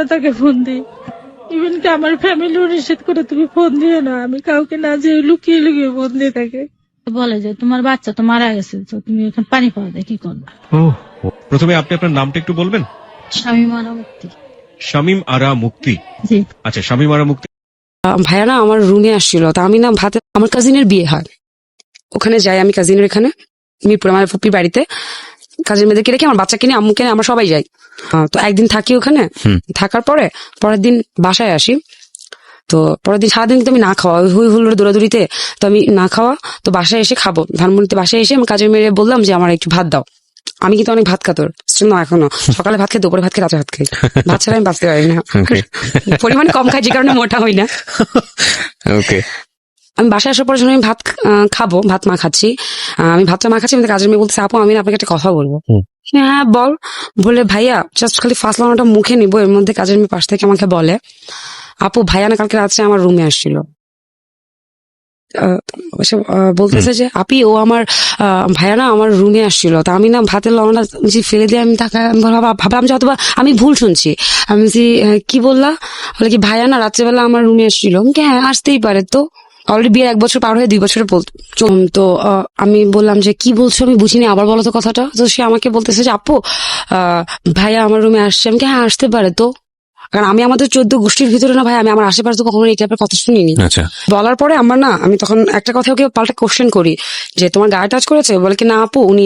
আমরা তাকে ফোন দিই। ইভেন কি আমার ফ্যামিলিও নিষেধ করে তুমি ফোন দিও না। আমি কাউকে না যে লুকিয়ে লুকিয়ে ফোন দিয়ে থাকে। বলে যে তোমার বাচ্চা তো মারা গেছে তো তুমি এখন পানি পাওয়া যায় কি করবে প্রথমে আপনি আপনার নামটা একটু বলবেন? মারা মুক্তি। শামিম আরা মুক্তি? আচ্ছা শামিম আরা মুক্তি। ভাইয়া না আমার রুমে আসছিল তা আমি না ভাতে আমার কাজিনের বিয়ে হয়। ওখানে যাই আমি কাজিনের এখানে মিরপুর আমার ফুপির বাড়িতে। কাজিন মেয়েদেরকে রেখে আমার বাচ্চাকে নিয়ে আম্মুকে নিয়ে আমরা সবাই যাই। তো একদিন থাকি ওখানে। থাকার পরে পরের দিন বাসায় আসি। তো পরের দিন সারাদিন আমি না খাওয়া হুই হুল্লোড় দৌড়াদৌড়িতে তো আমি না খাওয়া তো বাসায় এসে খাব। ধানমন্ডিতে বাসায় এসে আমি কাজের মেয়ে বললাম যে আমার একটু ভাত দাও। আমি কিন্তু অনেক ভাত খাতর না এখনও। সকালে ভাত খাই দুপুরে ভাত খাই রাতে ভাত খাই। ভাত ছাড়া আমি বাঁচতে পারি না. পরিমাণে কম খাই যে কারণে মোটা হই না। ওকে আমি বাসায় আসার পর যখন আমি ভাত খাব ভাত মা খাচ্ছি আমি ভাতটা মা খাচ্ছি আমি কাজের মেয়ে বলতে আপু আমি আপনাকে একটা কথা বলব। হ্যাঁ বল। বলে ভাইয়া জাস্ট খালি ফার্স্ট লাউনটা মুখে নিবো এর মধ্যে কাজের মেয়ে পাশ থেকে আমাকে বলে আপু ভাইয়া না কালকে রাত্রে আমার রুমে আসছিল। বলতেছে যে আপি ও আমার আহ, ভাইয়া না আমার রুমে আসছিল। তা আমি না ভাতের লবণটা যে ফেলে দিয়ে আমি তাকে আমি ভাবলাম যে হয়তো বা আমি ভুল শুনছি। আমি বলছি, কি বললা? বলে কি ভাইয়া না রাত্রেবেলা আমার রুমে আসছিল। হ্যাঁ আসতেই পারে তো। অলরেডি বিয়ের এক বছর পার হয়ে দুই বছরে তো আমি বললাম যে কি বলছো? আমি বুঝিনি। আবার বলো তো কথাটা। তো সে আমাকে বলতেছে যে আপু আহ, ভাইয়া আমার রুমে আসছে। আমি কি, হ্যাঁ আসতে পারে তো। কারণ আমি আমাদের চোদ্দ গোষ্ঠীর ভিতরে না ভাই আমি আমার আশেপাশে তো কখনো এই টাইপের কথা শুনিনি। আচ্ছা। বলার পরে আমার না আমি তখন একটা কথা ওকে পাল্টা কোশ্চেন করি যে তোমার গায়ে টাচ করেছে? বলে কি না আপু উনি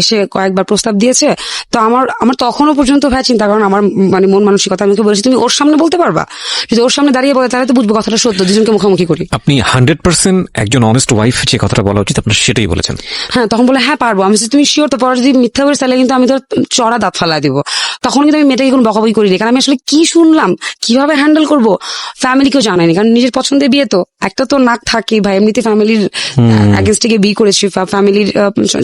এসে কয়েকবার প্রস্তাব দিয়েছে। তো আমার আমার তখনও পর্যন্ত ভাই চিন্তা কারণ আমার মানে মন মানসিকতা আমি বলেছি তুমি ওর সামনে বলতে পারবা? যদি ওর সামনে দাঁড়িয়ে বলে তাহলে তো বুঝব কথাটা সত্য দুজনকে মুখোমুখি করি। আপনি হান্ড্রেড পার্সেন্ট একজন অনেস্ট ওয়াইফ যে কথাটা বলা উচিত আপনার সেটাই বলেছেন। হ্যাঁ তখন বলে হ্যাঁ পারব। আমি তুমি শিওর তো পরে যদি মিথ্যা করে তাহলে কিন্তু আমি তোর চড়া দাঁত ফালাই দিব। তখন কিন্তু আমি মেয়েটাকে কোনো বকাবকি করিনি কারণ আমি আসলে কি শুনলাম কীভাবে হ্যান্ডেল করব? ফ্যামিলিকেও জানাইনি কারণ নিজের পছন্দের বিয়ে তো। একটা তো নাক থাকে ভাই এমনিতে ফ্যামিলির অ্যাগেনস্টে গিয়ে বিয়ে করেছি ফ্যামিলির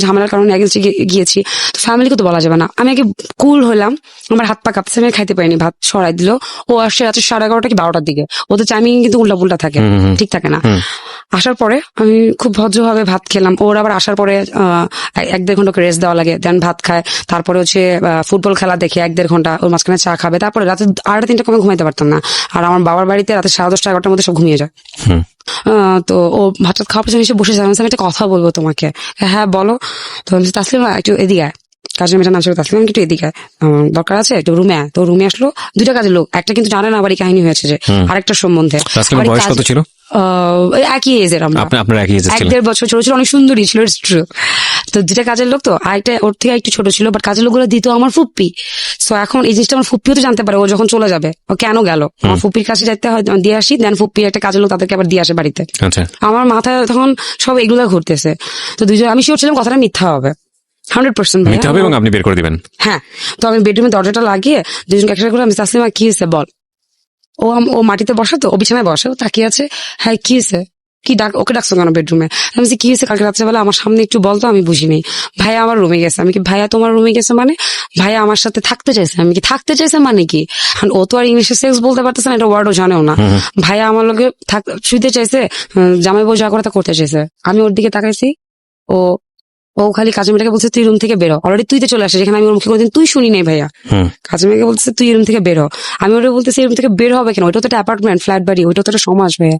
ঝামেলার কারণে অ্যাগেনস্টে গিয়েছি। তো ফ্যামিলিকে তো বলা যাবে না। আমি আগে কুল হলাম। আমার হাত পা কাঁপছে আমি খাইতে পারিনি ভাত সরাই দিল। ও আসছে রাত্রে সাড়ে এগারোটা কি বারোটার দিকে। ওদের টাইমিং কিন্তু উল্টা পুল্টা থাকে। ঠিক থাকে না। আসার পরে আমি খুব ভদ্রভাবে ভাত খেলাম। ওর আবার আসার পরে এক দেড় ঘণ্টা রেস্ট দেওয়া লাগে। দেন ভাত খায়। তারপরে হচ্ছে ফুটবল খেলা দেখে এক দেড় ঘণ্টা ওর মাঝখানে চা খাবে। তারপরে রাতে আড়াইটা তিনটা কমে ঘুমাইতে পারতাম না। আর আমার বাবার বাড়িতে রাতে সাড়ে দশটা এগারোটার মধ্যে সব ঘুমিয়ে যায়। তো ও হঠাৎ খাওয়ার পেছনে এসে বসে যাবে আমি একটা কথা বলব তোমাকে। হ্যাঁ বলো। তো আমি তাসলিমা একটু এদিকে কাজের মেয়েটা নাম ছিল তাসলিম একটু এদিকে দরকার আছে? একটু রুমে তো রুমে আসলো। দুইটা কাজের লোক একটা কিন্তু জানে না আবার কাহিনী হয়েছে যে আরেকটা সম্বন্ধে। ছিল? একই এজের আমরা। আপনার একই এজের এক দেড় বছর ছোট ছিল অনেক সুন্দরী ছিল। তো দুটা কাজের লোক তো আরেকটা ওর থেকে একটু ছোট ছিল বাট কাজের লোকগুলো দিত আমার ফুপ্পি। তো এখন এই জিনিসটা আমার ফুপ্পিও তো জানতে পারে ও যখন চলে যাবে ও কেন গেল? আমার ফুপ্পির কাছে যাইতে হয় দিয়ে আসি দেন ফুপ্পি একটা কাজের লোক তাদেরকে আবার দিয়ে আসে বাড়িতে। আচ্ছা। আমার মাথায় তখন সব এগুলো ঘুরতেছে। তো দুজন আমি শিওর ছিলাম কথাটা মিথ্যা হবে। হান্ড্রেড পার্সেন্ট মিথ্যা হবে এবং আপনি বের করে দিবেন। হ্যাঁ। তো আমি বেডরুমে দরজাটা লাগিয়ে দুজনকে একসাথে করে আমি তাসলিমা কি হয়েছে বল? ও আম- ও মাটিতে বসে তো ও বিছানায় বসে ও তাকিয়ে আছে হ্যাঁ কি হয়েছে? কি ডাক ওকে ডাকছো কেন বেডরুমে আমি বলছি, কি হয়েছে? কালকে রাত্রেবেলা আমার সামনে একটু বলতো আমি বুঝিনি। ভাইয়া আমার রুমে গেছে। আমি কি ভাইয়া তোমার রুমে গেছে মানে? ভাইয়া আমার সাথে থাকতে চাইছে। আমি কি থাকতে চাইছে মানে কি? ও তো আর ইংলিশে সেক্স বলতে পারতেছে না এটা ওয়ার্ডও জানেও না। ভাইয়া আমার লোকে থাক শুইতে চাইছে জামাই বউ যা করে তা করতে চাইছে। আমি ওর দিকে তাকাইছি ও ও খালি কাজে মেয়েটাকে বলছে তুই রুম থেকে বেরো। অলরেডি তুই তো চলে আসে যেখানে আমি ওর মুখে কোনোদিন তুই শুনি নাই ভাইয়া। হুম। কাজে মেয়েকে বলতেছে তুই রুম থেকে বেরো। আমি ওটা বলতেছি রুম থেকে বের হবে কেন? ওইটা তো একটা অ্যাপার্টমেন্ট ফ্ল্যাট বাড়ি ওইটা তো একটা সমাজ ভাইয়া।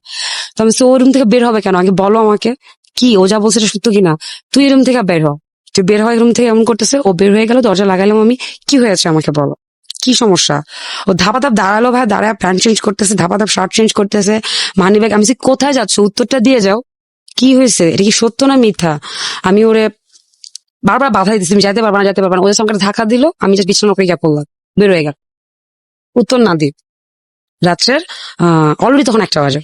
তো আমি বলছি, ও রুম থেকে বের হবে কেন? আগে বলো আমাকে। কি? ও যা বলছে সত্য কিনা তুই রুম থেকে বের হ। তুই বের হয় রুম থেকে এমন করতেছে। ও বের হয়ে গেল দরজা লাগালাম আমি। কি হয়েছে আমাকে বলো? কি সমস্যা? ও ধাপা ধাপ দাঁড়াল ভাই দাঁড়ায় প্যান্ট চেঞ্জ করতেছে ধাপা ধাপ শার্ট চেঞ্জ করতেছে। মানি ব্যাগ আমি কোথায় যাচ্ছ উত্তরটা দিয়ে যাও। কি হয়েছে? এটা কি সত্য না মিথ্যা? আমি ওরে বারবার বাধা দিচ্ছি তুমি যাইতে পারবা না যাইতে পারবা না। ওদের সঙ্গে ধাক্কা দিল আমি যে বিছানা ওকে গিয়ে পড়লাম। বের হয়ে গেল। উত্তর না দিই রাত্রের অলরেডি তখন একটা বাজে।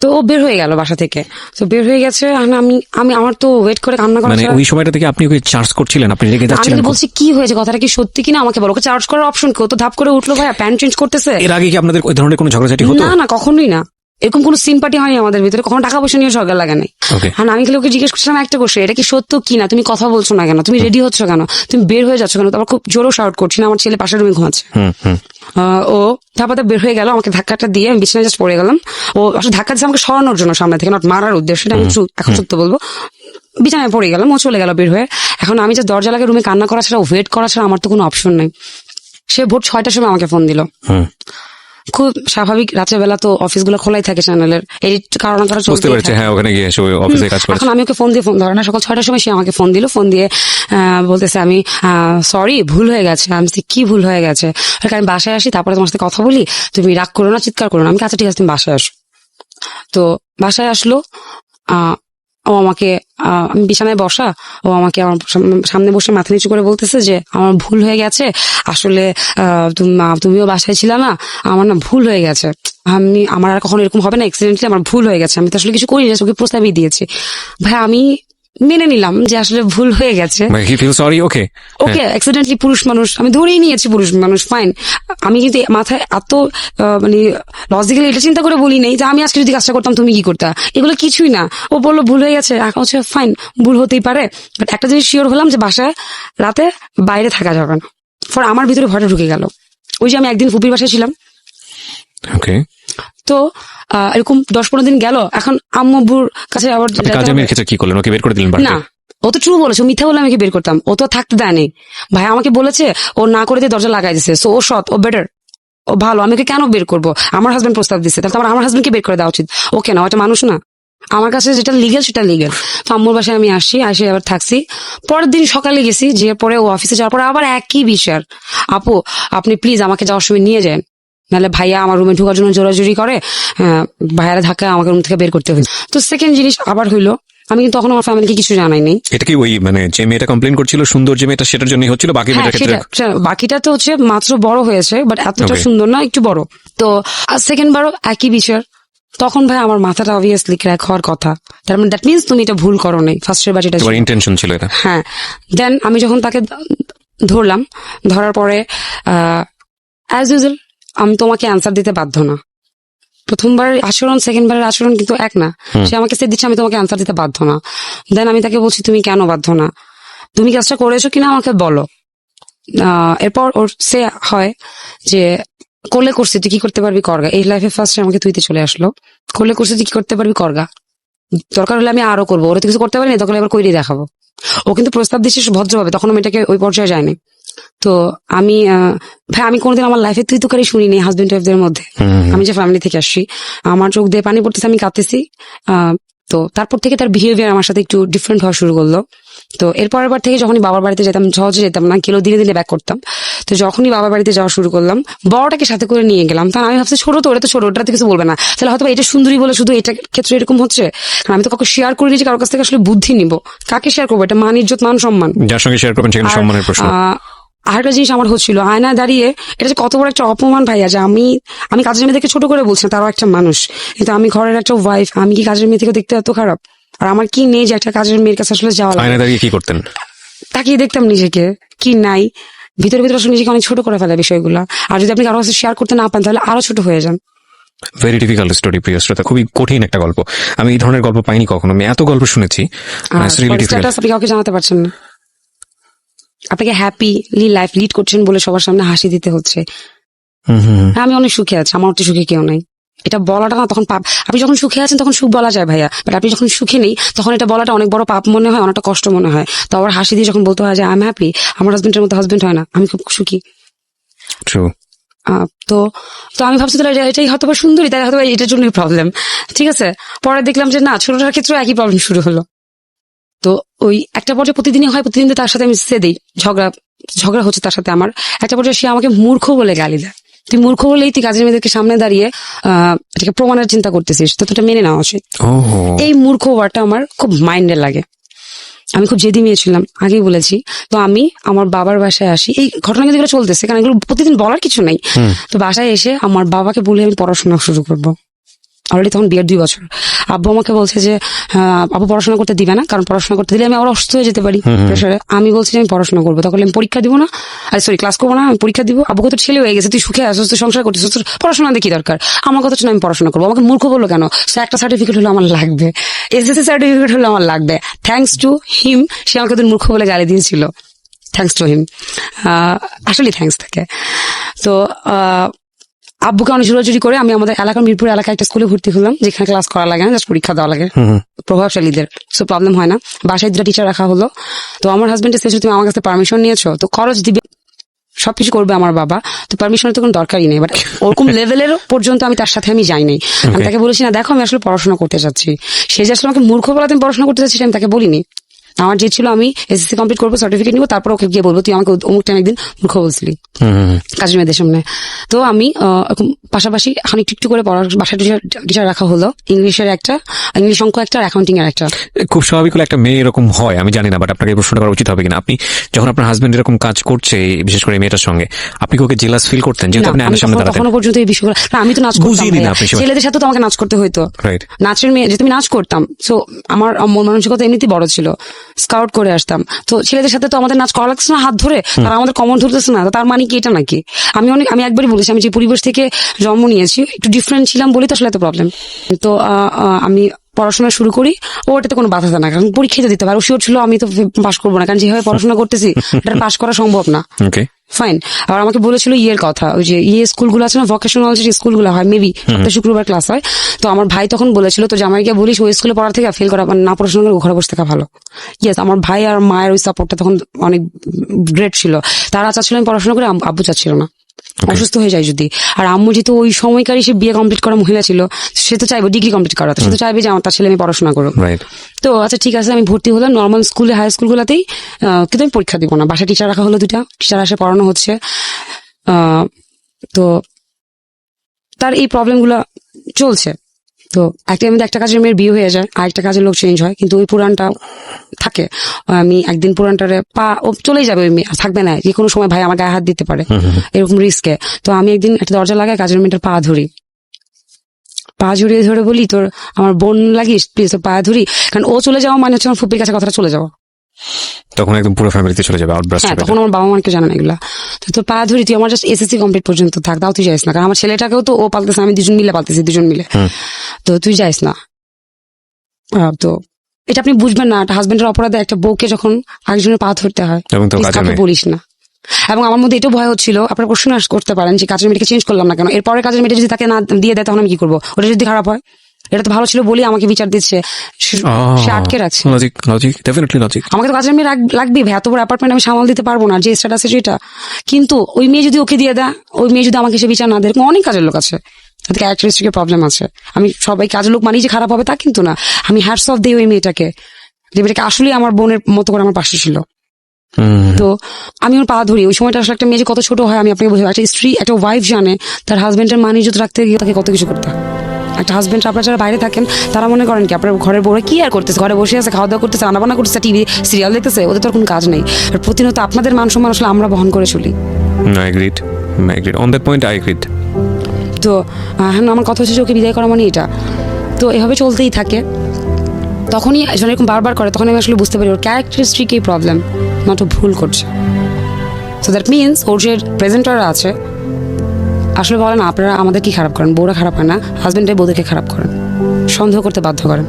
তো ও বের হয়ে গেল বাসা থেকে। তো বের হয়ে গেছে আমি আমি আমার তো ওয়েট করে কান্না করা মানে ওই সময়টা থেকে আপনি ওকে চার্জ করছিলেন আপনি রেগে আমি যাচ্ছিলেন খুব? বলছি কি হয়েছে? কথাটা কি সত্যি কিনা? আমাকে বলো। ওকে চার্জ করার অপশন কি? ও তো ধাপ করে উঠল ভাইয়া প্যান্ট চেঞ্জ করতেছে। এর আগে কি আপনাদের ওই ধরনের কোনো ঝগড়াঝাটি হতো? না না কখনোই না। এরকম কোনো সিম্পাটি হয়নি আমাদের ভিতরে কখনো টাকা পয়সা নিয়ে ঝগড়া লাগে নাই। আর আমি খালি ওকে জিজ্ঞেস করছিলাম একটা কোশ্চেন এটা কি সত্য কি না? তুমি কথা বলছো না কেন? তুমি রেডি হচ্ছ কেন? তুমি বের হয়ে যাচ্ছ কেন? তারপর খুব জোরও শাউট করছি না আমার ছেলে পাশের রুমে ঘুমাচ্ছে। ও ধাপাতে বের হয়ে গেল আমাকে ধাক্কাটা দিয়ে আমি বিছানায় জাস্ট পড়ে গেলাম। ও আসলে ধাক্কা দিচ্ছে আমাকে সরানোর জন্য সামনে থেকে নট মারার উদ্দেশ্য এটা আমি এখন সত্য বলব। বিছানায় পড়ে গেলাম ও চলে গেল বের হয়ে। এখন আমি যে দরজা লাগে রুমে কান্না করা ছাড়া ওয়েট করা ছাড়া আমার তো কোনো অপশন নাই। সে ভোর ছয়টার সময় আমাকে ফোন দিল। খুব স্বাভাবিক রাতের বেলা তো অফিসগুলো খোলাই থাকে চ্যানেলের এডিট কারণ কারণ বুঝতে পেরেছি হ্যাঁ ওখানে গিয়ে সে অফিসে কাজ করেছে। এখন আমি ওকে ফোন দিয়ে ফোন ধরে না সকাল ছয়টার সময় সে আমাকে ফোন দিল ফোন দিয়ে আহ, বলতেছে আমি সরি ভুল হয়ে গেছে। আমি কি ভুল হয়ে গেছে? আমি বাসায় আসি তারপরে তোমার সাথে কথা বলি। তুমি রাগ করো না চিৎকার করো না। আমি বলি, আচ্ছা ঠিক আছে তুমি বাসায় আসো। তো বাসায় আসলো আহ, ও আমাকে আমি বিছানায় বসা, ও আমাকে আমার সাম- সামনে বসে মাথা নিচু করে বলতেছে যে, আমার ভুল হয়ে গেছে। আসলে তুমিও বাসায় ছিল না, আমার না ভুল হয়ে গেছে। আমি, আমার আর কখনো এরকম হবে না। এক্সিডেন্টলি আমার ভুল হয়ে গেছে। আমি তো আসলে কিছু করিনি ওকে প্রস্তাবই দিয়েছি। ভাই আমি মেনে নিলাম যে আসলে ভুল হয়ে গেছে। He feel sorry okay okay accidentally পুরুষ মানুষ আমি ধরেই নিয়েছি পুরুষ মানুষ ফাইন আমি কিন্তু মাথায় এত মানে লজিক্যালি এটা চিন্তা করে বলি নেই যে আমি আজকে যদি কাজটা করতাম তুমি কি করতা? এগুলো কিছুই না। ও বলল ভুল হয়ে গেছে। এখন হচ্ছে ফাইন ভুল হতেই পারে। বাট একটা জিনিস শিওর হলাম যে বাসায় রাতে বাইরে থাকা যাবে না। ফর আমার ভিতরে ভয়টা ঢুকে গেল। ওই যে আমি একদিন ফুপির বাসায় ছিলাম। ওকে তো আহ, এরকম দশ পনেরো দিন গেল এখন আম্মুর কাছে আবার কাজে মেয়ের ক্ষেত্রে কি করলেন? ওকে বের করে দিলেন না ও তো ট্রু বলেছে মিথ্যা বলে আমাকে বের করতাম ও তো থাকতে দেয়নি। ভাই আমাকে বলেছে ও না করে দিয়ে দরজা লাগাই দিছে সো ও সৎ ও বেটার ও ভালো আমি ওকে কেন বের করব? আমার হাজবেন্ড প্রস্তাব দিচ্ছে তাহলে আমার আমার হাজবেন্ডকে বের করে দেওয়া উচিত? ও কেন ওটা মানুষ না। আমার কাছে যেটা লিগেল সেটা লিগেল তো আম্মুর বাসায় আমি আসি আসি আবার থাকছি। পরের দিন সকালে গেছি যে পরে ও অফিসে যাওয়ার পরে আবার একই বিষয়। আপু আপনি প্লিজ আমাকে যাওয়ার সময় নিয়ে যান। নাহলে ভাইয়া আমার রুমে ঢোকার জন্য জোরাজুরি করে ভাইয়ারা ধাক্কা আমাকে রুম থেকে বের করতে হয়েছে। তো সেকেন্ড জিনিস আবার হইল আমি কিন্তু তখন আমার ফ্যামিলিকে কিছু জানাইনি এটা কি ওই মানে যে মেয়েটা কমপ্লেন করছিল সুন্দর যে মেয়েটা সেটার জন্যই হচ্ছিল? বাকি হ্যাঁ সেটা- বাকিটা তো হচ্ছে মাত্র বড় হয়েছে বাট এতটা সুন্দর না একটু বড়। তো আর সেকেন্ড বারও একই বিচার। তখন ভাই আমার মাথাটা অবভিয়াসলি ক্র্যাক হওয়ার কথা। তার মানে দ্যাট মিনস তুমি এটা ভুল করো নাই। ফার্স্টের বাটিটা তোমার ইন্টেনশন ছিল এটা। হ্যাঁ। দেন আমি যখন তাকে ধরলাম ধরার পরে অ্যাজ ইউজুয়াল আমি তোমাকে অ্যান্সার দিতে বাধ্য না। প্রথমবার আচরণ সেকেন্ড বারের আচরণ কিন্তু এক না। সে আমাকে সে দিচ্ছে আমি তোমাকে অ্যান্সার দিতে বাধ্য না। দেন আমি তাকে বলছি তুমি কেন বাধ্য না? তুমি কাজটা করেছ কিনা আমাকে বলো। এরপর ওর সে হয় যে করলে করছে তুই কি করতে পারবি করগা? এই লাইফে ফার্স্ট আমাকে তুইতে চলে আসলো। করলে করছে তুই কি করতে পারবি করগা? দরকার হলে আমি আরও করব ওরা তো কিছু করতে পারি না তখন এবার কইরেই দেখাবো। ও কিন্তু প্রস্তাব দিচ্ছে ভদ্রভাবে তখন আমি এটাকে ওই পর্যায়ে যায়নি। তো আমি ভাই আমি কোনোদিন আমার লাইফে তুই তো কারি শুনিনি হাজবেন্ড ওয়াইফদের মধ্যে। আমি যে ফ্যামিলি থেকে আসছি আমার চোখ দিয়ে পানি পড়তেছে আমি কাঁদতেছি। তো তারপর থেকে তার বিহেভিয়ার আমার সাথে একটু ডিফারেন্ট হওয়া শুরু করল। তো এর পরের বার থেকে যখনই বাবার বাড়িতে যেতাম সহজে যেতাম না কিলো দিনে দিনে ব্যাক করতাম। তো যখনই বাবার বাড়িতে যাওয়া শুরু করলাম বড়টাকে সাথে করে নিয়ে গেলাম। তা আমি ভাবছি ছোট তো ওটা তো ছোট ওটা তো কিছু বলবে না। তাহলে হয়তো এটা সুন্দরী বলে শুধু এটা ক্ষেত্রে এরকম হচ্ছে? কারণ আমি তো কাউকে শেয়ার করিনি যে কারোর কাছ থেকে আসলে বুদ্ধি নিব। কাকে শেয়ার করব? এটা মান ইজ্জত মান সম্মান। যার সঙ্গে শেয়ার করবেন সেখানে সম্মানের প্রশ্ন। আরেকটা জিনিস আমার হচ্ছিল আয়না দাঁড়িয়ে এটা যে কত বড় একটা অপমান ভাইয়া যে আমি আমি কাজের মেয়ে থেকে ছোট করে বলছি তারাও একটা মানুষ। কিন্তু আমি ঘরের একটা ওয়াইফ আমি কি কাজের মেয়ে থেকে দেখতে এত খারাপ? আর আমার কি নেই যে একটা কাজের মেয়ের কাছে আসলে যাওয়া দাঁড়িয়ে কি করতেন? তাকিয়ে দেখতাম নিজেকে কি নাই? ভিতরে ভিতরে আসলে নিজেকে অনেক ছোট করে ফেলে বিষয়গুলো। আর যদি আপনি কারও কাছে শেয়ার করতে না পান তাহলে আরও ছোট হয়ে যান। ভেরি ডিফিকাল্ট স্টোরি প্রিয় শ্রোতা খুবই কঠিন একটা গল্প। আমি এই ধরনের গল্প পাইনি কখনো আমি এত গল্প শুনেছি difficult. স্ট্যাটাস আপনি কাউকে জানাতে পারছেন না। আপনাকে হ্যাপিলি লাইফ লিড করছেন বলে সবার সামনে হাসি দিতে হচ্ছে। হ্যাঁ, আমি অনেক সুখে আছি আমার তো সুখে কেউ নাই। এটা বলাটা না তখন পাপ আপনি যখন সুখে আছেন তখন সুখ বলা যায় ভাইয়া বাট আপনি যখন সুখে নেই তখন এটা বলাটা অনেক বড় পাপ মনে হয় অনেকটা কষ্ট মনে হয়। তো আবার হাসি দিয়ে যখন বলতে হয় যে আই হ্যাপি আমার হাজবেন্ডের মতো হাজবেন্ড হয় না আমি খুব সুখী। তো তো আমি ভাবছি তাহলে এটাই হয়তো সুন্দরী তাই হয়তো এটার জন্যই প্রবলেম ঠিক আছে? পরে দেখলাম যে না ছোটটার ক্ষেত্রে একই প্রবলেম শুরু হলো। তো ওই একটা পর্যায়ে প্রতিদিনই হয় প্রতিদিন তার সাথে আমি সে দিই। ঝগড়া ঝগড়া হচ্ছে তার সাথে আমার। একটা পর্যায়ে সে আমাকে মূর্খ বলে গালি দেয়। তুই মূর্খ বলেই তুই কাজের মেয়েদেরকে সামনে দাঁড়িয়ে আহ এটাকে প্রমাণের চিন্তা করতেছিস তো তোটা মেনে নেওয়া উচিত। এই মূর্খ ওয়ার্ডটা আমার খুব মাইন্ডে লাগে। আমি খুব জেদি মেয়ে ছিলাম আগেই বলেছি। তো আমি আমার বাবার বাসায় আসি। এই ঘটনা কিন্তু চলতেছে কারণ এগুলো প্রতিদিন বলার কিছু নাই। তো বাসায় এসে আমার বাবাকে বলে আমি পড়াশোনা শুরু করব। অলরেডি তখন বিয়ের দুই বছর। আব্বু আমাকে বলছে যে আব্বু পড়াশোনা করতে দিবে না কারণ পড়াশোনা করতে দিলে আমি আবার অসুস্থ হয়ে যেতে পারি। প্রেশারে আমি বলছি যে আমি পড়াশোনা করব। তখন আমি পরীক্ষা দিব না। আর সরি ক্লাস করব না আমি পরীক্ষা দিব। আব্বুকে তো ছেলে হয়ে গেছে তুই সুখে আসছিস তুই সংসার করছিস তোর পড়াশোনা দেখি দরকার। আমার কথা আমি পড়াশোনা করব। আমাকে মূর্খ বলল কেন? সে একটা সার্টিফিকেট হলো আমার লাগবে। এসএসসি সার্টিফিকেট হলো আমার লাগবে। থ্যাঙ্কস টু হিম সে আমাকে মূর্খ বলে গালি দিয়েছিল। থ্যাংকস টু হিম আসলে থ্যাঙ্কস থাকে। তো আহ, আব্বুকে অনেক জোরাজুরি করে আমি আমাদের এলাকার মিরপুর এলাকায় একটা স্কুলে ভর্তি হলাম যেখানে ক্লাস করা লাগে না জাস্ট পরীক্ষা দেওয়া লাগে। প্রভাবশালীদের সো প্রবলেম হয় না। বাসায় দুটা টিচার রাখা হলো। তো আমার হাজবেন্ডের শেষে তুমি আমার কাছে পারমিশন নিয়েছো তো খরচ দিবে সবকিছু করবে আমার বাবা। তো পারমিশনের তো কোনো দরকারই নেই বাট ওরকম লেভেলের পর্যন্ত আমি তার সাথে আমি যাই নাই। আমি তাকে বলেছি না দেখো আমি আসলে পড়াশোনা করতে চাচ্ছি সে যে আসলে আমাকে মূর্খ বলাতে আমি পড়াশোনা করতে চাচ্ছি সেটা আমি তাকে বলিনি। আমার যে ছিল আমি এসএসসি কমপ্লিট করব সার্টিফিকেট নিবো তারপর ওকে গিয়ে বলব তুই আমাকে অমুক টাইম একদিন মূর্খ বলছিলি। কাজের মেয়েদের সামনে। তো আমি পাশাপাশি এখন একটু একটু করে পড়ার বাসায় টিচার রাখা হলো ইংলিশের একটা ইংলিশ অঙ্ক একটা আর অ্যাকাউন্টিং এর একটা। খুব স্বাভাবিক হলে একটা মেয়ে এরকম হয় আমি জানি না বাট আপনাকে এই প্রশ্নটা করা উচিত হবে কিনা। আপনি যখন আপনার হাজবেন্ড এরকম কাজ করছে বিশেষ করে মেয়েটার সঙ্গে আপনি কি ওকে জেলাস ফিল করতেন? যেহেতু আপনি আমি আয়নার সামনে দাঁড়াতেন। পর্যন্ত এই বিষয়গুলো আমি তো নাচ করতাম। ছেলেদের সাথে তো আমাকে নাচ করতে হইতো। রাইট নাচের মেয়ে যেহেতু আমি নাচ করতাম সো আমার মন মানসিকতা এমনিতেই বড় ছিল। স্কাউট করে আসতাম। তো ছেলেদের সাথে তো আমাদের নাচ করা লাগছে না হাত ধরে। তারা আমাদের কমন ধরতেছে না। তার মানে কি এটা নাকি? আমি অনেক আমি একবারই বলেছি আমি যে পরিবেশ থেকে জন্ম নিয়েছি একটু ডিফারেন্ট ছিলাম বলেই তো আসলে এত প্রবলেম তো আমি পড়াশোনা শুরু করি। ও ওটাতে কোনো বাধা দেয় না কারণ পরীক্ষা দিতে পারে। ও শিওর ছিল আমি তো পাশ করব না কারণ যেভাবে পড়াশোনা করতেছি এটা পাশ করা সম্ভব না। ওকে ফাইন আর আমাকে বলেছিল ইয়ের কথা ওই যে ইয়ে স্কুলগুলো আছে না ভোকেশনাল যে স্কুলগুলো হয় মেবি সপ্তাহে শুক্রবার ক্লাস হয়। তো আমার ভাই তখন বলেছিল তো জামাইকে বলিস ওই স্কুলে পড়ার থেকে ফেল করা মানে না পড়াশোনা করে ঘরে বসে থাকা ভালো। ইয়েস আমার ভাই আর মায়ের ওই সাপোর্টটা তখন অনেক গ্রেট ছিল। তারা চাচ্ছিল আমি পড়াশোনা করে আব্বু চাচ্ছিল না। অসুস্থ হয়ে যায় যদি। আর আম্মু যেহেতু ওই সময়কারই সে বিয়ে কমপ্লিট করা মহিলা ছিল সে তো চাইবে ডিগ্রি কমপ্লিট করা সে তো চাইবে যে আমার তার ছেলে আমি পড়াশোনা করো তো আচ্ছা ঠিক আছে আমি ভর্তি হলাম। নর্মাল স্কুলে হাই স্কুলগুলোতেই কিন্তু আমি পরীক্ষা দিব না। বাসায় টিচার রাখা হলো দুটা টিচার আসে পড়ানো হচ্ছে। তো তার এই প্রবলেমগুলো চলছে। তো একটা মধ্যে একটা কাজের মেয়ের বিয়ে হয়ে যায় আর একটা কাজের লোক চেঞ্জ হয় কিন্তু ওই পুরানটা থাকে। আমি একদিন পুরানটারে পা ও চলেই যাবে ওই মেয়ে থাকবে না যে কোনো সময় ভাই আমার গায়ে হাত দিতে পারে এরকম রিস্কে তো আমি একদিন একটা দরজা লাগাই কাজের মেয়েটার পা ধরি। পা জড়িয়ে ধরে বলি তোর আমার বোন লাগিস প্লিজ তোর পা ধরি। কারণ ও চলে যাওয়া মানে হচ্ছে আমার ফুপির কাছে কথাটা চলে যাওয়া। তখন একদম পুরো ফ্যামিলিতে চলে যাবে আউটব্রাস্ট হ্যাঁ তখন আমার বাবা মাকে জানা এগুলা। তো তোর পা ধরি তুই আমার জাস্ট এসএসসি কমপ্লিট পর্যন্ত থাক তাও তুই যাইস না। কারণ আমার ছেলেটাকেও তো ও পালতেছে আমি দুজন মিলে পালতেছি দুজন মিলে। তো তুই যাইস না। তো এটা আপনি বুঝবেন না একটা হাজবেন্ডের অপরাধে একটা বউকে যখন আরেকজনের পা ধরতে হয় তো কাউকে বলিস না। এবং আমার মধ্যে এটাও ভয় হচ্ছিল আপনারা প্রশ্ন করতে পারেন যে কাজের মেয়েটাকে চেঞ্জ করলাম না কেন? এরপরে কাজের মেয়েটা যদি তাকে না দিয়ে দেয় তখন আমি কি করব? ওটা যদি খারাপ হয়? এটা তো ভালো ছিল বলি আমাকে বিচার দিচ্ছে। সে- আটকে রাখছে। লজিক লজিক ডেফিনেটলি লজিক আমাকে তো কাজের মেয়ে রাখ- লাগবেই ভাই এত বড় অ্যাপার্টমেন্ট আমি সামাল দিতে পারব না যে স্ট্যাটাস যেটা। কিন্তু ওই মেয়ে যদি ওকে দিয়ে দেয় ওই মেয়ে যদি আমাকে সে বিচার না দেয় অনেক কাজের লোক আছে। তাদের ক্যারেক্টারিস্টিকের প্রবলেম আছে। আমি সবাই কাজের লোক মানি যে খারাপ হবে তা কিন্তু না। আমি হ্যাটস অফ দিই ওই মেয়েটাকে। যে মেয়েটাকে আসলে আমার বোনের মতো করে আমার পাশে ছিল। তো আমি ওর পা ধরি। ওই সময়টা আসলে একটা মেয়ে যে কত ছোট হয় আমি আপনাকে বলব একটা স্ত্রী একটা ওয়াইফ জানে তার হাজবেন্ডের মান ইজ্জত রাখতে গিয়ে তাকে কত কিছু করতে হয়। একটা হাজব্যান্ড আপনারা যারা বাইরে থাকেন তারা মনে করেন কি আপনার ঘরের বউরা কি আর করতেছে? ঘরে বসে আছে খাওয়া দাওয়া করতেছে রান্না বান্না করতেছে টিভি সিরিয়াল দেখতেছে ওদের তো কোনো কাজ নেই। আর প্রতিনিয়ত আপনাদের মান সম্মান আসলে আমরা বহন করে চলি। I agreed I agreed on that point I agreed তো হ্যাঁ আমার কথা হচ্ছে ওকে বিদায় করা মানে এটা। তো এভাবে চলতেই থাকে। তখনই যখন এরকম বারবার করে তখন আমি আসলে বুঝতে পারি ওর ক্যারেক্টারিস্টিক এই প্রবলেম নট ভুল করছে। সো দ্যাট মিনস ওর যে প্রেজেন্টার আছে আসলে বলেন আপনারা আমাদের কি খারাপ করেন? বউরা খারাপ হয় না হাজব্যান্ডের বউদেরকে খারাপ করেন সন্দেহ করতে বাধ্য করেন।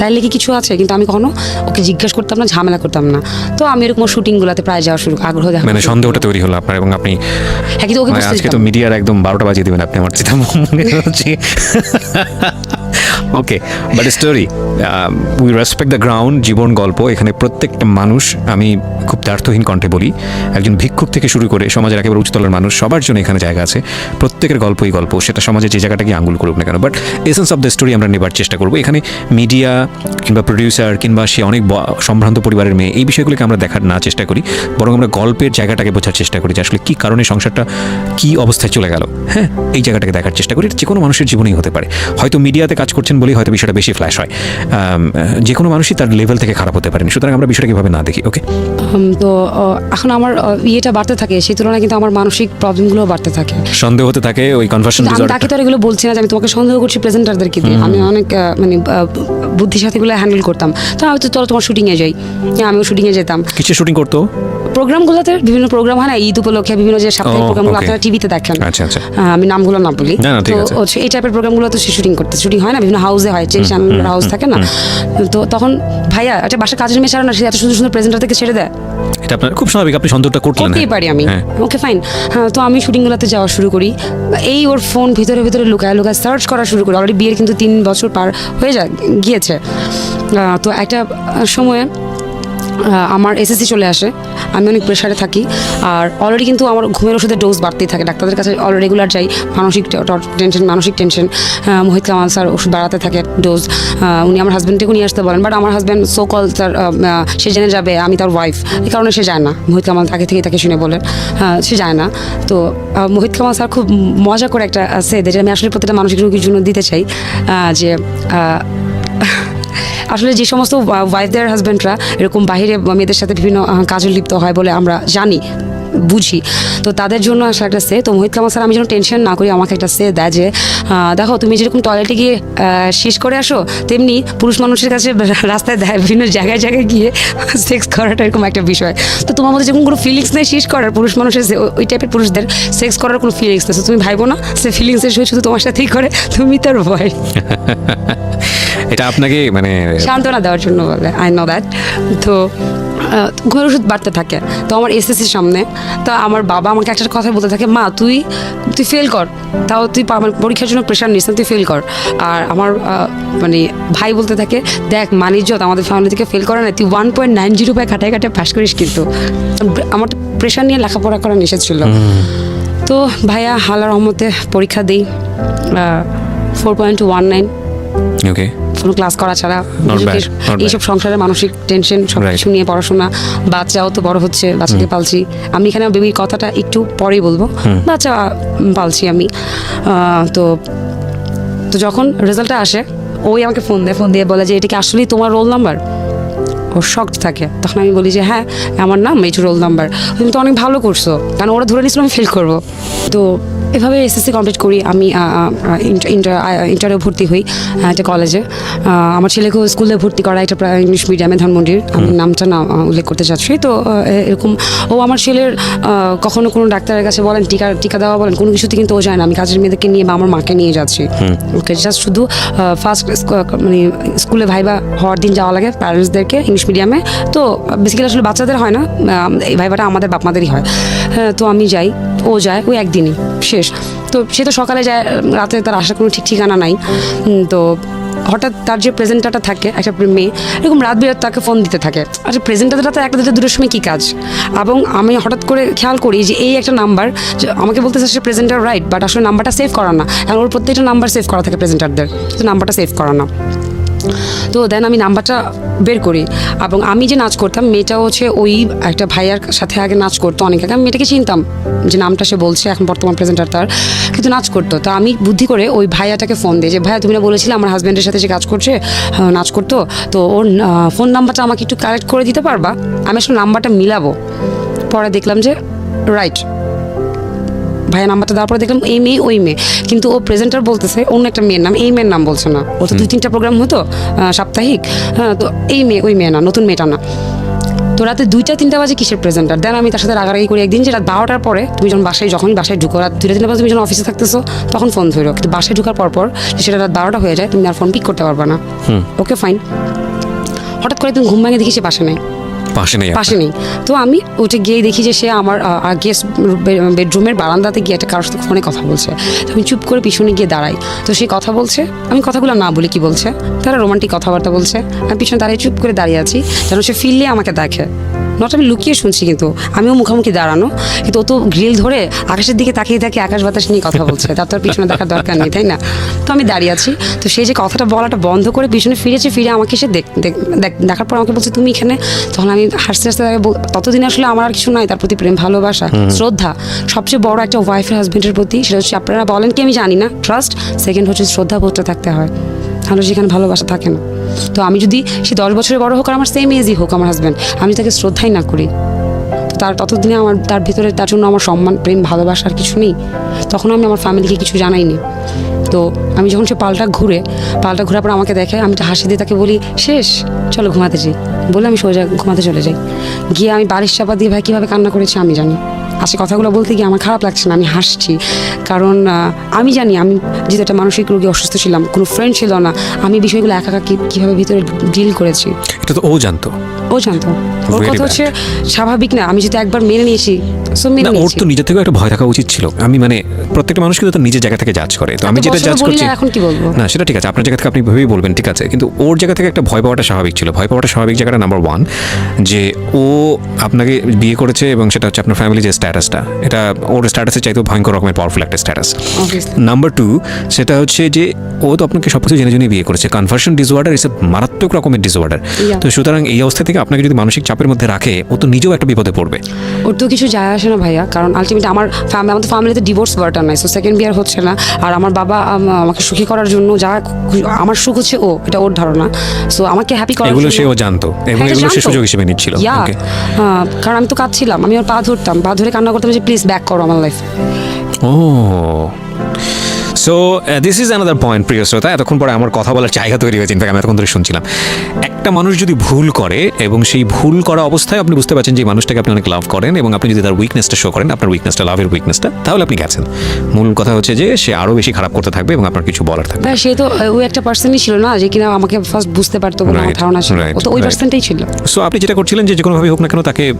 তাইলে কি কিছু আছে? কিন্তু আমি কখনো ওকে জিজ্ঞেস করতাম না ঝামেলা করতাম না। তো আমি এরকম শুটিং গুলাতে প্রায় যাওয়া শুরু আগ্রহ দেখা মানে সন্দেহটা তৈরি হলো আপনার এবং আপনি হ্যাঁ কিন্তু ওকে মানে আজকে তো মিডিয়ার একদম বারোটা বাজিয়ে দেবেন আপনি আমার যেটা মনে হচ্ছে। Okay but story we respect the ground জীবন, গল্প, এখানে প্রত্যেকটা মানুষ, আমি খুব দ্বার্থহীন কণ্ঠে বলি, একজন ভিক্ষুক থেকে শুরু করে সমাজের একেবারে উচ্চতলের মানুষ, সবার জন্য এখানে জায়গা আছে। প্রত্যেকের গল্পই গল্প, সেটা সমাজে যে জায়গাটাকে আঙ্গুল করুক না কেন। But essence of the story আমরা নেবার চেষ্টা করব। এখানে মিডিয়া কিংবা প্রডিউসার কিংবা সে অনেক সম্ভ্রান্ত পরিবারের মেয়ে, এই বিষয়গুলোকে আমরা দেখার না চেষ্টা করি। বরং আমরা গল্পের জায়গাটাকে বোঝার চেষ্টা করি যে আসলে কী কারণে সংসারটা কী অবস্থায় চলে গেল। হ্যাঁ এই জায়গাটাকে দেখার চেষ্টা করি। যে কোনো মানুষের জীবনেই হতে পারে। হয়তো মিডিয়াতে কাজ করছেন বলেই হয়তো বিষয়টা বেশি ফ্ল্যাশ হয়। যে কোনো মানুষই তার লেভেল থেকে খারাপ হতে পারেন। সুতরাং আমরা বিষয়টাকে এভাবে না দেখি ওকে তো এখন আমার ইয়েটা বাড়তে থাকে সেই তুলনায় কিন্তু আমার মানসিক প্রবলেমগুলো বাড়তে থাকে। সন্দেহ হতে থাকে ওই আমি তাকে তো এগুলো বলছি না যে আমি তোমাকে সন্দেহ করছি প্রেজেন্টারদেরকে দিয়ে। আমি অনেক মানে বুদ্ধির সাথে এগুলো হ্যান্ডেল করতাম। তো আমি তো তোমার শুটিংয়ে যাই। হ্যাঁ, আমিও শুটিংয়ে যেতাম। কিছু শুটিং করতো? প্রোগ্রামগুলোতে বিভিন্ন প্রোগ্রাম হয় না ঈদ উপলক্ষে বিভিন্ন যে সাপ্তাহিক প্রোগ্রামগুলো. আপনারা টিভিতে দেখেন। আচ্ছা আচ্ছা। আমি নামগুলো না বলি। তো হচ্ছে এই টাইপের প্রোগ্রামগুলো তো শুটিং করতে শুটিং হয় না বিভিন্ন হাউসে হয় যে চ্যানেল হাউস থাকে না। তো তখন ভাইয়া একটা বাসা কাজের মেয়ে ছাড়া না সে এত সুন্দর সুন্দর প্রেজেন্টার থেকে ছেড়ে দেয়? এটা আপনার খুব স্বাভাবিক আপনি সন্দেহটা করলেন করতেই হ্যাঁ। পারি আমি। হ্যাঁ। ওকে ফাইন হ্যাঁ তো আমি শুটিংগুলোতে যাওয়া শুরু করি। এই ওর ফোন ভিতরে ভিতরে লুকায় লুকায় সার্চ করা শুরু করি। অলরেডি বিয়ের কিন্তু তিন বছর পার হয়ে যা গিয়েছে। তো একটা সময়ে আমার এসএসসি চলে আসে। আমি অনেক প্রেশারে থাকি। আর অলরেডি কিন্তু আমার ঘুমের ওষুধের ডোজ বাড়তেই থাকে। ডাক্তারদের কাছে অল রেগুলার যাই। মানসিক টেনশন মানসিক টেনশন মোহিত কামাল স্যার ওষুধ বাড়াতে থাকে ডোজ উনি আমার হাজব্যান্ডকেও নিয়ে আসতে বলেন। বাট আমার হাজব্যান্ড সো কল স্যার সে জেনে যাবে আমি তার ওয়াইফ এই কারণে সে যায় না। মোহিত কামাল আগে থেকে তাকে শুনে বলেন সে যায় না। তো মোহিত কামাল স্যার খুব মজা করে একটা আছে যেটা আমি আসলে প্রত্যেকটা মানসিক রোগীর জন্য দিতে চাই। যে আসলে যে সমস্ত ওয়াইফদের হাজব্যান্ডরা এরকম বাইরে মেয়েদের সাথে বিভিন্ন কাজে লিপ্ত হয় বলে আমরা জানি, বুঝি। তো তাদের জন্য আসলে একটা সে, তো মোহিত কামাল স্যার, আমি যেন টেনশন না করি, আমাকে একটা সে দেয় যে দেখো তুমি যেরকম টয়লেটে গিয়ে শেষ করে আসো, তেমনি পুরুষ মানুষের কাছে রাস্তায় দেয়, বিভিন্ন জায়গায় জায়গায় গিয়ে সেক্স করাটা এরকম একটা বিষয়। তো তোমার মধ্যে যখন কোনো ফিলিংস নেই শেষ করার, পুরুষ মানুষের ওই টাইপের পুরুষদের সেক্স করার কোনো ফিলিংস নেই। তুমি ভাইবো না, সে ফিলিংসের শুধু তোমার সাথেই করে, তুমি তার ভয় এটা আপনাকে মানে সান্ত্বনা দেওয়ার জন্য বলে আই নো দ্যাট তো ঘুমের ওষুধ বাড়তে থাকে। তো আমার এসএসসির সামনে তো আমার বাবা আমাকে একটা কথা বলতে থাকে মা তুই তুই ফেল কর। তাও তুই আমার পরীক্ষার জন্য প্রেশার নিস না তুই ফেল কর। আর আমার মানে ভাই বলতে থাকে দেখ মানিজ্যত আমাদের ফ্যামিলি থেকে ফেল করে না তুই ওয়ান পয়েন্ট নাইন জিরো পায় কাটায় কাটায় পাস করিস কিন্তু। আমার প্রেশার নিয়ে লেখাপড়া করা নিষেধ ছিল। তো ভাইয়া হালা রহমতে পরীক্ষা দিই four point one nine okay কোনো ক্লাস করা ছাড়া এইসব সংসারের মানসিক টেনশন সব কিছু নিয়ে পড়াশোনা বাচ্চাও তো বড় হচ্ছে বাচ্চাকে পালছি। আমি এখানে বেবির কথাটা একটু পরেই বলব। বাচ্চা পালছি আমি। তো তো যখন রেজাল্টটা আসে ওই আমাকে ফোন দেয় ফোন দিয়ে বলে যে এটা কি আসলেই তোমার রোল নাম্বার ও শখ থাকে। তখন আমি বলি যে হ্যাঁ আমার নাম এই রোল নাম্বার তুমি তো অনেক ভালো করছ। কারণ ওরা ধরে নিয়েছিল আমি ফেল করব। তো এভাবে এসএসসি কমপ্লিট করি আমি ইন্টারে ভর্তি হই একটা কলেজে আমার ছেলেকেও স্কুলে ভর্তি করা একটা প্রায় ইংলিশ মিডিয়ামে ধানমন্ডির। আমি নামটা না উল্লেখ করতে চাচ্ছি। তো এরকম ও আমার ছেলের কখনো কোনো ডাক্তারের কাছে বলেন টিকা টিকা দেওয়া বলেন কোনো কিছুতে কিন্তু ও যায় না। আমি কাজের মেয়েদেরকে নিয়ে বা আমার মাকে নিয়ে যাচ্ছি। ওকে জাস্ট শুধু ফার্স্ট মানে স্কুলে ভাইবা হওয়ার দিন যাওয়া লাগে প্যারেন্টসদেরকে ইংলিশ মিডিয়ামে তো বেসিক্যালি আসলে বাচ্চাদের হয় না এই ভাইবাটা আমাদের বাপ মাদেরই হয়। হ্যাঁ, তো আমি যাই ও যায় ওই একদিনই শেষ। তো সে তো সকালে যায়, রাতে তার আসার কোনো ঠিক ঠিকানা নাই। তো হঠাৎ তার যে প্রেজেন্টারটা থাকে, একটা মেয়ে, এরকম রাত বিরাত তাকে ফোন দিতে থাকে। আচ্ছা প্রেজেন্টারটা তো একটা দুটো দুটোর সময় কী কাজ? এবং আমি হঠাৎ করে খেয়াল করি যে এই একটা নাম্বার আমাকে বলতে বলতেছে সে প্রেজেন্টার রাইট বাট আসলে নাম্বারটা সেভ করা না। এবং ওর প্রত্যেকটা নাম্বার সেভ করা থাকে প্রেজেন্টারদের। নাম্বারটা সেভ করা না। তো দেন আমি নাম্বারটা বের করি এবং আমি যে নাচ করতাম মেয়েটা হচ্ছে ওই একটা ভাইয়ার সাথে আগে নাচ করতো অনেক আগে। আমি মেয়েটাকে চিনতাম যে নামটা সে বলছে, এখন বর্তমান প্রেজেন্টার তার, কিন্তু নাচ করতো। তো আমি বুদ্ধি করে ওই ভাইয়াটাকে ফোন দিই যে, ভাইয়া, তুমি না বলেছিলে আমার হাজব্যান্ডের সাথে যে কাজ করছে নাচ করতো? তো ওর ফোন নাম্বারটা আমাকে একটু কালেক্ট করে দিতে পারবা? আমি আসলে নাম্বারটা মিলাবো। পরে দেখলাম যে রাইট ভাইয়া নাম্বারটা দেওয়ার পরে দেখলাম এই মেয়ে ওই মেয়ে। কিন্তু ও প্রেজেন্টার বলতেছে অন্য একটা মেয়ের নাম এই মেয়ের নাম বলছে না। ও তো দুই তিনটা প্রোগ্রাম হতো সাপ্তাহিক। হ্যাঁ তো এই মেয়ে ওই মেয়ে না নতুন মেয়েটা না। তো রাতে দুইটা তিনটা বাজে কিসের প্রেজেন্টার দেন আমি তার সাথে রাগারাগি করি একদিন যে রাত বারোটার পরে তুমি যখন বাসায় যখনই বাসায় ঢুকো রাত দুইটা তিনটা বাজে তুমি যখন অফিসে থাকতেছো তখন ফোন ধরো। কিন্তু বাসায় ঢুকার পর পর সেটা রাত বারোটা হয়ে যায় তুমি আর ফোন পিক করতে পারবে না। ওকে ফাইন হঠাৎ করে তুমি ঘুম ভাঙে দেখি সে পাশে নেই। পাশে নেই তো আমি উঠে গিয়ে দেখি যে সে আমার গেস্ট বেডরুমের বারান্দাতে গিয়ে একটা কারোর সাথে ফোনে কথা বলছে। আমি চুপ করে পিছনে গিয়ে দাঁড়াই। তো সে কথা বলছে, আমি কথাগুলো না বলি কি বলছে। তারা রোমান্টিক কথাবার্তা বলছে। আমি পিছনে দাঁড়িয়ে চুপ করে দাঁড়িয়ে আছি, যেন সে ফিরলে আমাকে দেখে। নট আমি লুকিয়ে শুনছি কিন্তু, আমিও মুখোমুখি দাঁড়ানো। কিন্তু ও তো গ্রিল ধরে আকাশের দিকে তাকিয়ে তাকিয়ে আকাশ বাতাস নিয়ে কথা বলছে। তার তো আর পিছনে দেখার দরকার নেই, তাই না? তো আমি দাঁড়িয়ে আছি। তো সে যে কথাটা বলাটা বন্ধ করে পিছনে ফিরেছে, ফিরে আমাকে সে দেখ- দেখ- দেখ- দেখার পর আমাকে বলছে, তুমি এখানে? তখন আমি হাসতে হাসতে তাকে ততদিন আসলে আমার আর কিছু নাই তার প্রতি প্রেম ভালোবাসা শ্রদ্ধা সবচেয়ে বড় একটা ওয়াইফের হাজবেন্ডের প্রতি সেটা হচ্ছে আপনারা বলেন কি আমি জানি না ট্রাস্ট সেকেন্ড হচ্ছে শ্রদ্ধা বোধটা থাকতে হয়। তাহলে সেখানে ভালোবাসা থাকে না। তো আমি যদি সে দশ বছরের বড় হোক আর আমার সেম এজই হোক আমার হাজব্যান্ড আমি তাকে শ্রদ্ধাই না করি। তার ততদিনে আমার, তার ভিতরে তার জন্য আমার সম্মান, প্রেম ভালোবাসার কিছু নেই। তখন আমি আমার ফ্যামিলিকে কিছু জানাইনি। তো আমি যখন সে পাল্টা ঘুরে, পাল্টা ঘোরার পর আমাকে দেখে, আমি হাসি দিয়ে তাকে বলি, শেষ, চলো ঘুমাতে যাই। বলে আমি সোজা ঘুমাতে চলে যাই। গিয়ে আমি বালিশ চাপা দিয়ে, ভাই, কীভাবে কান্না করেছি আমি জানি। আসে কথাগুলো বলতে গিয়ে আমার খারাপ লাগছে না, আমি হাসছি। কারণ আমি জানি আমি যেহেতু একটা মানসিক রোগী অসুস্থ ছিলাম, কোনো ফ্রেন্ড ছিল না, আমি বিষয়গুলো একা একা কীভাবে ভিতরে ডিল করেছি? এটা তো ও জানতো। ও জানতো। ওর Very কথা হচ্ছে স্বাভাবিক না আমি যদি একবার মেনে নিয়েছি সো মেনে না ওর নিয়েছি। তো নিজের থেকেও একটা ভয় থাকা উচিত ছিল। আমি মানে প্রত্যেকটা মানুষ কিন্তু তার নিজের জায়গা থেকে জাজ করে। তো আমি যেটা বছর জাজ বলি করছি না, এখন কি বলব? না সেটা ঠিক আছে আপনার জায়গা থেকে আপনি ভেবেই বলবেন ঠিক আছে। কিন্তু ওর জায়গা থেকে একটা ভয় পাওয়াটা স্বাভাবিক ছিল। ভয় পাওয়াটা স্বাভাবিক জায়গাটা নাম্বার ওয়ান যে ও আপনাকে বিয়ে করেছে এবং সেটা হচ্ছে আপনার ফ্যামিলি যে স্ট্যাটাসটা এটা ওর স্ট্যাটাসের চাইতেও ভয়ঙ্কর রকমের পাওয়ারফুল একটা স্ট্যাটাস Obviously. নাম্বার টু সেটা হচ্ছে যে ও তো আপনাকে সব কিছু জেনে জেনে বিয়ে করেছে। কনভার্সন ডিসঅর্ডার ইস মারাত্মক রকমের ডিসঅর্ডার Yeah. তো সুতরাং এই অবস্থা থেকে আপনাকে যদি মানসিক চাপের মধ্যে রাখে ও তো নিজেও একটা বিপদে পড়বে। ওর তো কিছু যায় আসে না ভাইয়া কারণ আলটিমেটলি আমার ফ্যামিলি আমাদের ফ্যামিলিতে ডিভোর্স বার্টার নাই সো সেকেন্ড বিয়ার হচ্ছে না। আর আমার বাবা আমাকে সুখী করার জন্য যা আমার সুখ হচ্ছে ও এটা ওর ধারণা। সো আমাকে হ্যাপি করার এগুলো সেও জানতো এবং হ্যাঁ, এগুলো সে সুযোগ হিসেবে নিচ্ছিল. হ্যাঁ, কারণ আমি তো কাঁদছিলাম আমি ওর পা ধরতাম পা ধরে কান্না করতাম যে প্লিজ ব্যাক করো আমার life O. So this is another point প্রিয় শ্রোতা। এতক্ষণ পরে আমার কথা বলার জায়গা তৈরি হয়েছে। ইনফ্যাক্ট আমি এতক্ষণ ধরে শুনছিলাম। একটা মানুষ যদি ভুল করে এবং সেই ভুল করা অবস্থায় আপনি বুঝতে পারছেন যে মানুষটাকে আপনি অনেক লাভ করেন এবং আপনি যদি তার উইকনেসটা শো করেন আপনার উইকনেসটা লাভের উইকনেসটা তাহলে আপনি গেছেন। মূল কথা হচ্ছে যে সে আরও বেশি খারাপ করতে থাকবে এবং আপনার কিছু বলার থাকবে। সে তো ওই একটা পার্সনই ছিল না যে কিনা আমাকে ফার্স্ট বুঝতে পারতো বলে আমার ধারণা ছিল। তো ওই. পার্সনটাই ছিল। সো আপনি যেটা করছিলেন যে যে কোনোভাবে হোক না কেন তাকে আহ,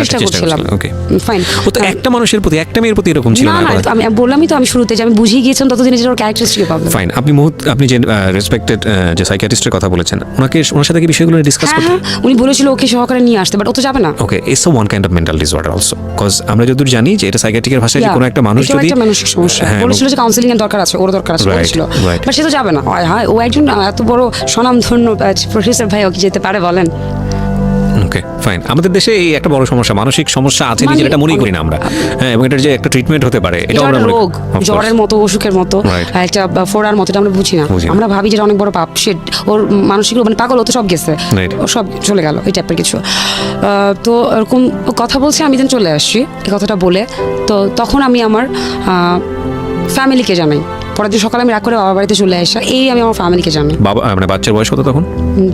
চেষ্টা হাঁটার করছিলাম। ওকে ফাইন ও তো একটা মানুষের প্রতি একটা মেয়ের প্রতি এরকম ছিল না আমি বললামই তো আমি শুরুতে যে আমি বুঝিয়ে গিয়েছিলাম ততদিনে যে ওর ক্যারেক্টারিস্টিক পাবে ফাইন আপনি মুহূর্ত আপনি যে রেসপেক্টেড যে সাইকিয়াট্রিস্টের কথা বলেছেন ওনাকে ওনার সাথে কি বিষয়গুলো ডিসকাস হ্যাঁ করতে? হ্যাঁ উনি বলেছিল ওকে সহকারে নিয়ে আসতে বাট ও তো যাবে না। Okay it's one kind of mental disorder also because আমরা যতদূর জানি যে এটা সাইকিয়াট্রিকের ভাষায় যে কোনো একটা মানুষ যদি একটা মানসিক সমস্যা। হ্যাঁ, বলেছিল যে কাউন্সিলিং এর দরকার আছে ওর দরকার আছে বলেছিল। বাট সে তো যাবে না। হয় হয় ও একজন এত বড় স্বনামধন্য প্রফেসর ভাই ও কি যেতে পারে বলেন? ওকে ফাইন আমাদের দেশে এই একটা বড় সমস্যা মানসিক সমস্যা আছে মানে- নিজের এটা মনেই করি না আমরা। হ্যাঁ এবং এটার যে একটা ট্রিটমেন্ট হতে পারে এটা আমরা রোগ জ্বরের মতো অসুখের মতো একটা ফোড়ার মতো এটা আমরা বুঝি না। আমরা ভাবি যেটা অনেক বড় পাপ সে ওর মানসিক মানে পাগল ও তো সব গেছে। ও সব চলে গেল এই টাইপের কিছু। তো এরকম কথা বলছে আমি দেন চলে আসছি এই কথাটা বলে তো তখন আমি আমার ফ্যামিলিকে জানাই। পরের দিন সকালে আমি রাগ করে বাবার বাড়িতে চলে আসা। এই আমি আমার ফ্যামিলিকে জানি। বাবা মানে বাচ্চার বয়স কত তখন?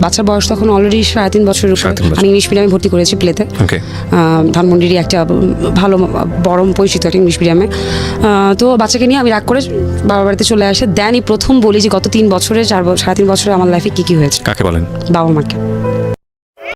বাচ্চার বয়স তখন অলরেডি সাড়ে তিন বছর। আমি ইংলিশ মিডিয়ামে ভর্তি করেছি প্লেতে ওকে ধানমন্ডিরই একটা ভালো বড় পরিচিত একটা ইংলিশ মিডিয়ামে তো বাচ্চাকে নিয়ে আমি রাগ করে বাবার বাড়িতে চলে আসে। দেনই প্রথম বলি যে গত তিন বছরে চার বছর সাড়ে তিন বছরে আমার লাইফে কী কী হয়েছে? কাকে বলেন? বাবা মাকে